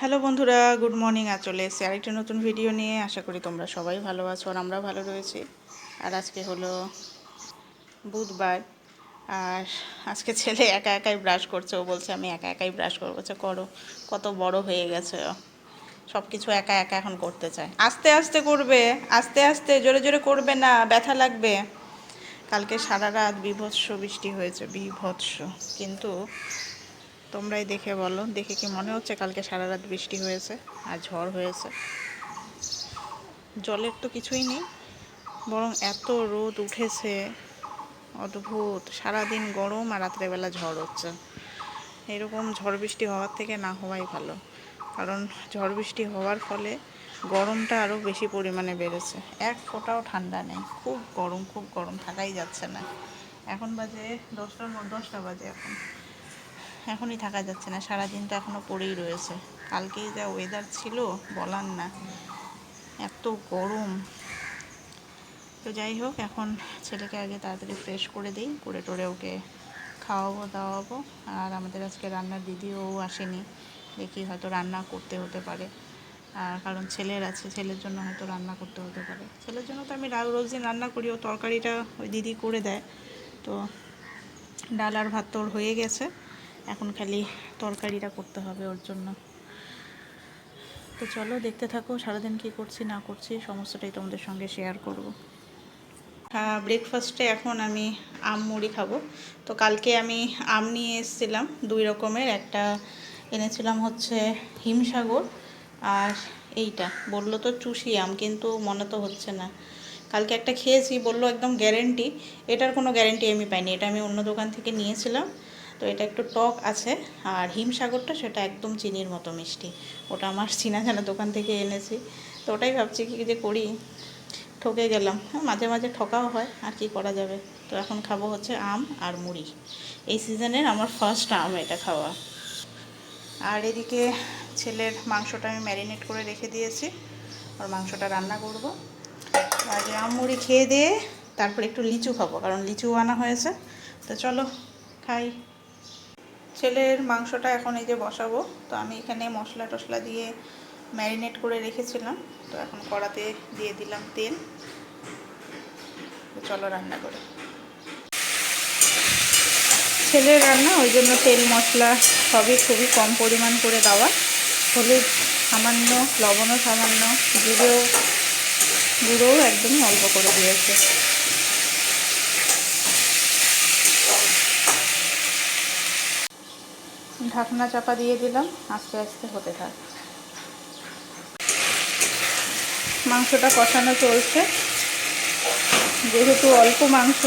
Hello বন্ধুরা, good morning আর চলে এসেছি আরেকটি নতুন ভিডিও নিয়ে। আশা করি তোমরা সবাই ভালো আছো আর আমরা ভালো রয়েছি। আর আজকে হলো বুধবার, আর আজকে ছেলে একা একাই ব্রাশ করছে। ও বলছে, আমি একা একাই ব্রাশ করব। বলছে করো, কত বড় হয়ে গেছে। সব কিছু একা একা এখন করতে চায়। আস্তে আস্তে করবে, আস্তে আস্তে, জোরে জোরে করবে না, ব্যথা লাগবে। কালকে সারা রাত বিভৎস বৃষ্টি হয়েছে, বিভৎস। কিন্তু তোমরাই দেখে বলো। দেখে কি মনে হচ্ছে কালকে সারা রাত বৃষ্টি হয়েছে আর ঝড় হয়েছে? জলের তো কিছুই নেই, বরং এত রোদ উঠেছে। অদ্ভুত, সারাদিন গরম আর রাত্রেবেলা ঝড় হচ্ছে। এরকম ঝড় বৃষ্টি হওয়ার থেকে না হওয়াই ভালো, কারণ ঝড় বৃষ্টি হওয়ার ফলে গরমটা আরও বেশি পরিমাণে বেড়েছে। এক ফোঁটাও ঠান্ডা নেই, খুব গরম খুব গরম, থাকাই যাচ্ছে না। এখন বাজে দশটার দশটা বাজে এখন। এখনই থাকা যাচ্ছে না, সারাদিন তো এখনও পড়েই রয়েছে। কালকেই যা ওয়েদার ছিল, বলার না। এত গরম। তো যাই হোক, এখন ছেলেকে আগে তাড়াতাড়ি ফ্রেশ করে দিই, করে টোরে ওকে খাওয়াবো, দাওয়াবো। আর আমাদের আজকে রান্নার দিদিও আসেনি, দেখি হয়তো রান্না করতে হতে পারে। আর কারণ ছেলের আছে, ছেলের জন্য হয়তো রান্না করতে হতে পারে। ছেলের জন্য তো আমি রা- রোজ দিন রান্না করি, ও তরকারিটা ওই দিদি করে দেয়। তো ডাল আর ভাত তো ওর হয়ে গেছে। এখন খালি তরকারিটা করতে হবে ওর জন্য। তো চলো দেখতে থাকো, সারাদিন কি করছি, না করছি, সমস্তটাই তোমাদের সঙ্গে শেয়ার করব। হ্যাঁ ব্রেকফাস্টে এখন আমি আম মুড়ি খাব। তো কালকে আমি আম নিয়ে এসেছিলাম, দুই রকমের। একটা এনেছিলাম হচ্ছে হিমসাগর আর এইটা। বলল তো চুষি আম, কিন্তু মনে তো হচ্ছে না। কালকে একটা খেয়েছি, বলল একদম গ্যারেন্টি এটার কোনো গ্যারেন্টি আমি পাইনি, এটা আমি অন্য দোকান থেকে নিয়েছিলাম। তো এটা একটু টক আছে। আর হিমসাগরটা সেটা একদম চিনির মতো মিষ্টি। ওটা আমার চিনা জানা দোকান থেকে এনেছি। তো ওটাই ভাবছি কি যে করি। ঠকে গেলাম। হ্যাঁ মাঝে মাঝে ঠকাও হয়। আর কি করা যাবে? তো এখন খাব হচ্ছে আম আর মুড়ি। এই সিজনের আমার ফার্স্ট আম এটা খাওয়া। আর এদিকে ছেলের মাংসটা আমি ম্যারিনেট করে রেখে দিয়েছি। আর মাংসটা রান্না করব। আগে আম, মুড়ি খেয়ে দিয়ে তারপর একটু লিচু খাব। কারণ লিচু আনা হয়েছে। তো চলো, খাই। ছেলের মাংসটা এখন এই যে বসাবো, তো আমি এখানে মশলা টশলা দিয়ে ম্যারিনেট করে রেখেছিলাম, তো এখন কড়াতে দিয়ে দিলাম তেল। চলো রান্না করে। ছেলের রান্না, ওই জন্য তেল, মশলা সবই খুবই কম পরিমাণ করে দেওয়া। হলুদ সামান্য, লবণও সামান্য, জিরেও, গুঁড়োও একদমই অল্প করে দিয়েছে। ঢাকনা চাপা দিয়ে দিলাম, আস্তে আস্তে হতে থাক। মাংসটা কষানো চলছে। যেহেতু অল্প মাংস,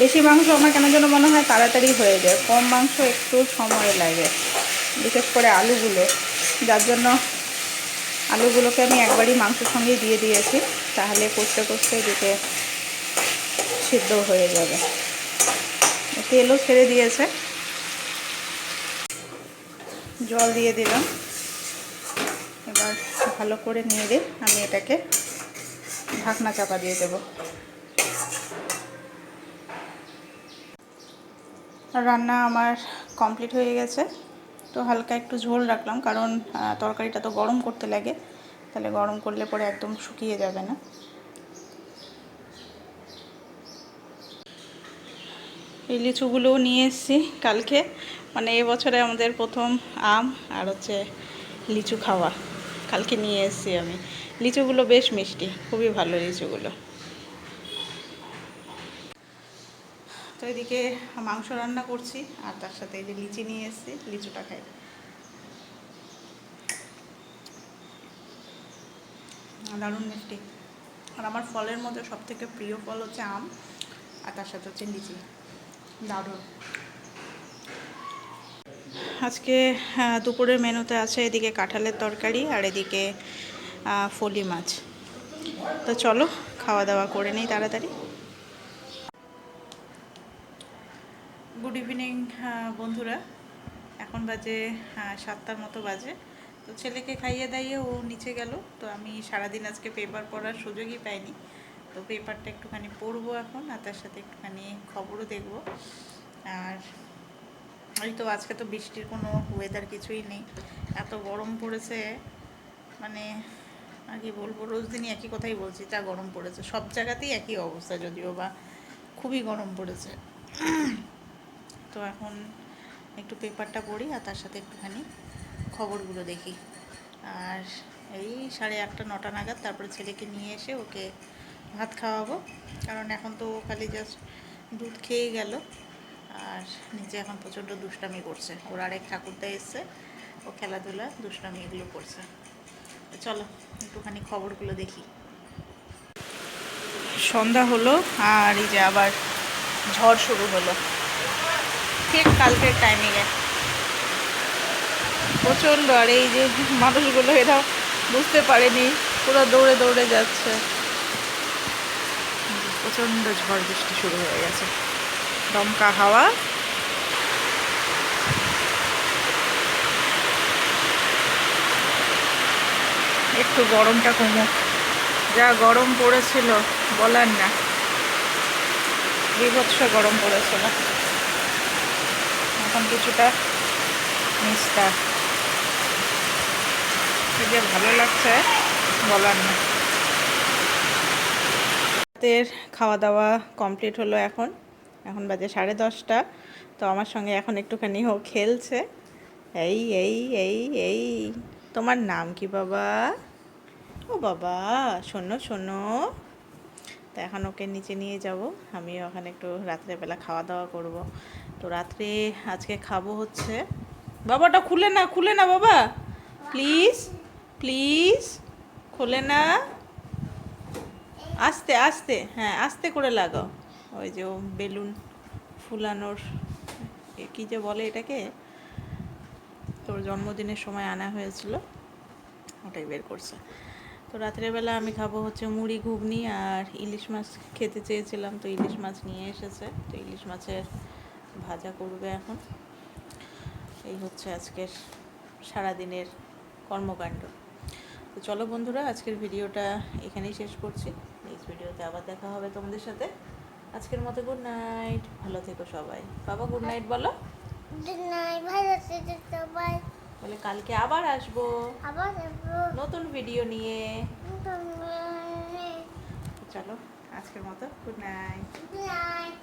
বেশি মাংস আমার কেন যেন মনে হয় তাড়াতাড়ি হয়ে যায়। কম মাংস একটু সময় লাগে, বিশেষ করে আলুগুলো। যার জন্য আলুগুলোকে আমি একবারই মাংসের সঙ্গেই দিয়ে দিয়েছি, তাহলে কষতে কষতে দিকে সিদ্ধ হয়ে যাবে। তেলও ছেড়ে দিয়েছে। জল দিয়ে দিলাম। এবার ভালো করে নেড়ে আমি এটাকে ঢাকনা চাপা দিয়ে দেব। রান্না আমার কমপ্লিট হয়ে গেছে। তো হালকা একটু ঝোল রাখলাম কারণ তরকারিটা তো গরম করতে লাগে। তাহলে গরম করলে পরে একদম শুকিয়ে যাবে না। এই লিচুগুলোও নিয়ে এসেছি কালকে। মানে এবছরে আমাদের প্রথম আম আর হচ্ছে লিচু খাওয়া। কালকে নিয়ে এসেছি আমি। লিচুগুলো বেশ মিষ্টি, খুবই ভালো লিচুগুলো। তো এদিকে মাংস রান্না করছি, আর তার সাথে এই যে লিচি নিয়ে এসেছি, লিচুটা খাই। দারুণ মিষ্টি। আর আমার ফলের মধ্যে সবথেকে প্রিয় ফল হচ্ছে আম, আর তার সাথে হচ্ছে লিচি। দারুণ। আজকে দুপুরের মেনুতে আছে এদিকে কাঁঠালের তরকারি আর এদিকে ফলি মাছ। তো চলো, খাওয়া দাওয়া করে নিই তাড়াতাড়ি। গুড ইভিনিং বন্ধুরা। এখন বাজে সাতটার মতো বাজে। তো ছেলেকে খাইয়ে দাইয়ে ও নিচে গেল। তো আমি সারাদিন আজকে পেপার পড়ার সুযোগই পাইনি। তো পেপারটা একটুখানি পড়ব এখন, আর তার সাথে একটুখানি খবরও দেখব। আর এই তো আজকে তো বৃষ্টির কোনো ওয়েদার কিছুই নেই। এত গরম পড়েছে মানে আর কি বলব, রোজ দিনই একই কথাই বলছি, যা গরম পড়েছে, সব জায়গাতেই একই অবস্থা যদিও বা খুবই গরম পড়েছে। তো এখন একটু পেপারটা পড়ি আর তার সাথে একটুখানি খবরগুলো দেখি। আর এই সাড়ে আটটা, নটা নাগাদ তারপরে ছেলেকে নিয়ে এসে ওকে ভাত খাওয়াবো, কারণ এখন তো খালি জাস্ট দুধ খেয়ে গেল। আর নিচে এখন প্রচণ্ড দুষ্টামি করছে। ওর আরেক ঠাকুরদা এসছে, ও খেলাধুলা, দুষ্টামি এগুলো করছে। চলো, একটুখানি খবরগুলো দেখি। সন্ধ্যা হলো আর এই যে আবার ঝড় শুরু হলো। ঠিক কালকের টাইমিংয়ে প্রচণ্ড, আর এই যে মানুষগুলো এরা বুঝতে পারেনি, পুরো দৌড়ে দৌড়ে যাচ্ছে। প্রচণ্ড ঝড় বৃষ্টি শুরু হয়ে গেছে। দমকা হাওয়া। একটু গরমটা কমুক। যা গরম পড়েছিল, বলার না। বিভৎস গরম পড়েছিল। এখন কিছুটা কি যে ভালো লাগছে, বলার না। রাতের খাওয়া দাওয়া কমপ্লিট হলো এখন। এখন বাজে সাড়ে দশটা। তো আমার সঙ্গে এখন একটুখানি ও খেলছে। এই এই এই এই। তোমার নাম কি বাবা? ও বাবা, শোনো শোনো। তো এখন ওকে নিচে নিয়ে যাব। আমি ওখানে একটু রাত্রেবেলা খাওয়া দাওয়া করব। তো রাত্রে আজকে খাব হচ্ছে। বাবাটা খুলে না খুলে না বাবা। প্লিজ প্লিজ, খুলে না। আস্তে আস্তে হ্যাঁ আস্তে করে লাগাও। ওই যে বেলুন ফুলানোর কী যে বলে এটাকে? তোর জন্মদিনের সময় আনা হয়েছিল, ওটাই বের করছে। তো রাত্রেবেলা আমি খাব হচ্ছে মুড়ি, ঘুগনি আর ইলিশ মাছ খেতে চেয়েছিলাম, তো ইলিশ মাছ নিয়ে এসেছে। তো ইলিশ মাছের ভাজা করবে এখন। এই হচ্ছে আজকের সারাদিনের কর্মকাণ্ড। তো চলো বন্ধুরা, আজকের ভিডিওটা এখানেই শেষ করছি। নেক্সট ভিডিওতে আবার দেখা হবে তোমাদের সাথে। আজকের মতো গুড নাইট ভালো থেকো সবাই। বাবা গুড নাইট বলো। গুড নাইট ভালো থেকো সবাই। বলে কালকে আবার আসব। আবার আসব। নতুন ভিডিও নিয়ে। চলো আজকের মতো গুড নাইট গুড night.